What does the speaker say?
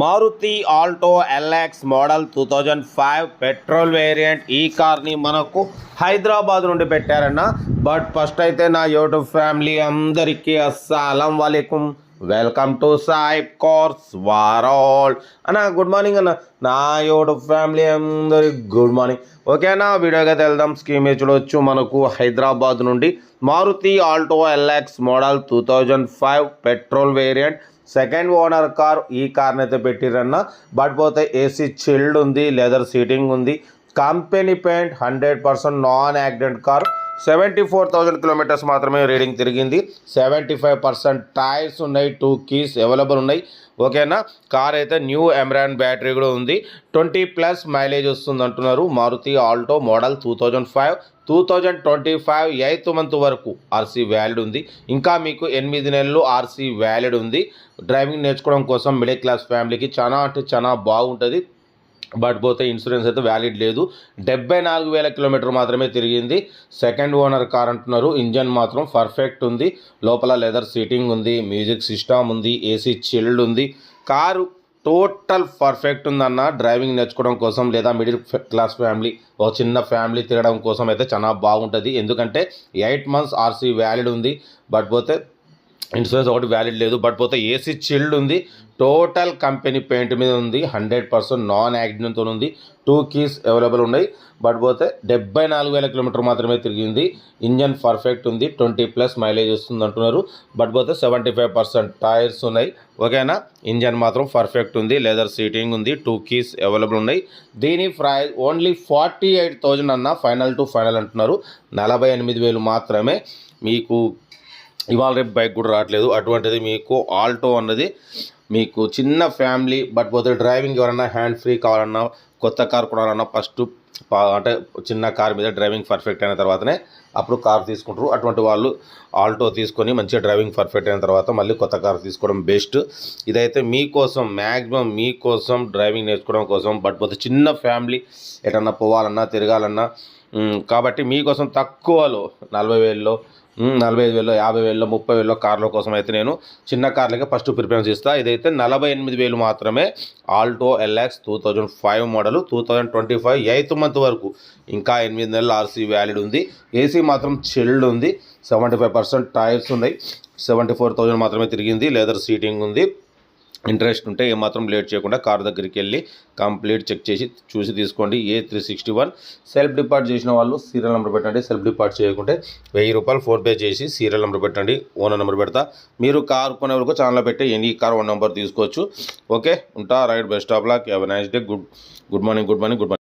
Maruti Alto LX model two thousand five petrol variant ఈ కార్ని మనకు హైదరాబాద్ నుండి పెట్టారన్న. బట్ ఫస్ట్ అయితే నా యూట్యూబ్ ఫ్యామిలీ అందరికీ అస్సలం వాలేకుం. వెల్కమ్ టు సాయిబ్ కోర్స్ వారాల్. అన్న గుడ్ మార్నింగ్ అన్న. నా యూట్యూబ్ ఫ్యామిలీ అందరికి గుడ్ మార్నింగ్. ఓకేనా వీడియోగా వెళ్దాం. స్కీమ్ చూడవచ్చు మనకు హైదరాబాద్ నుండి Maruti Alto LX model two thousand five petrol variant second owner car ఈ కార్ని అయితే పెట్టిరన్న. బట్ పోతే ఏసీ చిల్డ్ ఉంది లెదర్ సీటింగ్ ఉంది. Company paint hundred percent non accident car. Seventy four thousand kilometres మాత్రమే రీడింగ్ తిరిగింది. సెవెంటీ ఫైవ్ పర్సెంట్ టైర్స్ ఉన్నాయి టూ కీస్ అవైలబుల్ ఉన్నాయి. ఓకేనా? కార్ అయితే న్యూ ఎమ్రాన్ బ్యాటరీ కూడా ఉంది. ట్వంటీ ప్లస్ మైలేజ్ వస్తుంది అంటున్నారు Maruti Alto model two thousand five. Two thousand twenty five eighth month వరకు ఆర్సీ వ్యాలిడ్ ఉంది. ఇంకా మీకు ఎనిమిది నెలలు ఆర్సీ వ్యాలిడ్ ఉంది. డ్రైవింగ్ నేర్చుకోవడం కోసం మిడిల్ క్లాస్ ఫ్యామిలీకి చాలా అంటే చాలా బాగుంటుంది. బట్ పోతే ఇన్సూరెన్స్ అయితే వ్యాలిడ్ లేదు. డెబ్బై నాలుగు వేల కిలోమీటర్ మాత్రమే తిరిగింది. సెకండ్ ఓనర్ కార్ అంటున్నారు. ఇంజన్ మాత్రం పర్ఫెక్ట్ ఉంది. లోపల లెదర్ సీటింగ్ ఉంది. మ్యూజిక్ సిస్టమ్ ఉంది. ఏసీ చిల్డ్ ఉంది. కారు టోటల్ పర్ఫెక్ట్ ఉందన్న డ్రైవింగ్ నేర్చుకోవడం కోసం లేదా మిడిల్ క్లాస్ ఫ్యామిలీ ఒక చిన్న ఫ్యామిలీ తిరగడం కోసం అయితే చాలా బాగుంటుంది. ఎందుకంటే ఎయిట్ మంత్స్ ఆర్సీ వ్యాలిడ్ ఉంది. బట్ పోతే ఇన్సూరెన్స్ ఒకటి వ్యాలిడ్ లేదు బట్ పోతే ఏసీ చిల్డ్ ఉంది. టోటల్ కంపెనీ పెయింట్ మీద ఉంది హండ్రెడ్ పర్సెంట్ నాన్ యాక్సిడెంట్తో ఉంది. టూ కీస్ అవైలబుల్ ఉన్నాయి బట్ పోతే డెబ్బై నాలుగు వేల కిలోమీటర్ మాత్రమే తిరిగింది. ఇంజన్ పర్ఫెక్ట్ ఉంది ట్వంటీ ప్లస్ మైలేజ్ వస్తుంది అంటున్నారు. బట్ పోతే సెవెంటీ ఫైవ్ పర్సెంట్ టైర్స్ ఉన్నాయి. ఓకేనా? ఇంజన్ మాత్రం పర్ఫెక్ట్ ఉంది లెదర్ సీటింగ్ ఉంది టూ కీస్ అవైలబుల్ ఉన్నాయి. దీని price only forty eight thousand అన్న ఫైనల్ టు ఫైనల్ అంటున్నారు. నలభై ఎనిమిది వేలు మాత్రమే మీకు ఇవాళ రేపు బైక్ కూడా రావట్లేదు. అటువంటిది మీకు ఆల్టో అన్నది మీకు చిన్న ఫ్యామిలీ బట్ పోతే డ్రైవింగ్ ఎవరన్నా హ్యాండ్ ఫ్రీ కావాలన్నా కొత్త కార్ కొనాలన్నా ఫస్ట్ అంటే చిన్న కార్ మీద డ్రైవింగ్ పర్ఫెక్ట్ అయిన తర్వాతనే అప్పుడు కార్ తీసుకుంటారు. అటువంటి వాళ్ళు ఆల్టో తీసుకొని మంచిగా డ్రైవింగ్ పర్ఫెక్ట్ అయిన తర్వాత మళ్ళీ కొత్త కార్ తీసుకోవడం బెస్ట్. ఇదైతే మీకోసం మ్యాక్సిమం మీకోసం డ్రైవింగ్ నేర్చుకోవడం కోసం బట్ పోతే చిన్న ఫ్యామిలీ ఎటన్నా పోవాలన్నా తిరగాలన్నా కాబట్టి మీకోసం తక్కువలో నలభై వేల్లో నలభై ఐదు వేలు యాభై వేలు ముప్పై వేలు కార్ల కోసం అయితే నేను చిన్న కార్లకే ఫస్ట్ ప్రిఫరెన్స్ ఇస్తాను ఇదైతే నలభై ఎనిమిది వేలు మాత్రమే Alto LX two thousand five model two thousand twenty five eighth month వరకు. ఇంకా ఎనిమిది నెలలు ఆర్సీ వ్యాలిడ్ ఉంది. ఏసీ మాత్రం చిల్డ్ ఉంది. సెవెంటీ ఫైవ్ పర్సెంట్ టైర్స్ ఉన్నాయి. సెవెంటీ ఫోర్ థౌజండ్ మాత్రమే తిరిగింది. లెదర్ సీటింగ్ ఉంది. ఇంట్రెస్ట్ ఉంటే ఏమాత్రం లేట్ చేయకుండా కార్ దగ్గరికి వెళ్ళి కంప్లీట్ చెక్ చేసి చూసి తీసుకోండి. A three sixty one self depart చేసిన వాళ్ళు సీరియల్ నెంబర్ పెట్టండి. సెల్ఫ్ డిపార్ట్ చేయకుంటే వెయ్యి రూపాయలు ఫోన్పే చేసి సీరియల్ నెంబర్ పెట్టండి. ఓనర్ నెంబర్ పెడతా. మీరు కార్ కొనే వరకు ఛానల్ పెట్టి ఎనీ కార్ వన్ నెంబర్ తీసుకోవచ్చు. ఓకే ఉంటా. Right best of luck. Have nice day. Good good morning good morning good morning.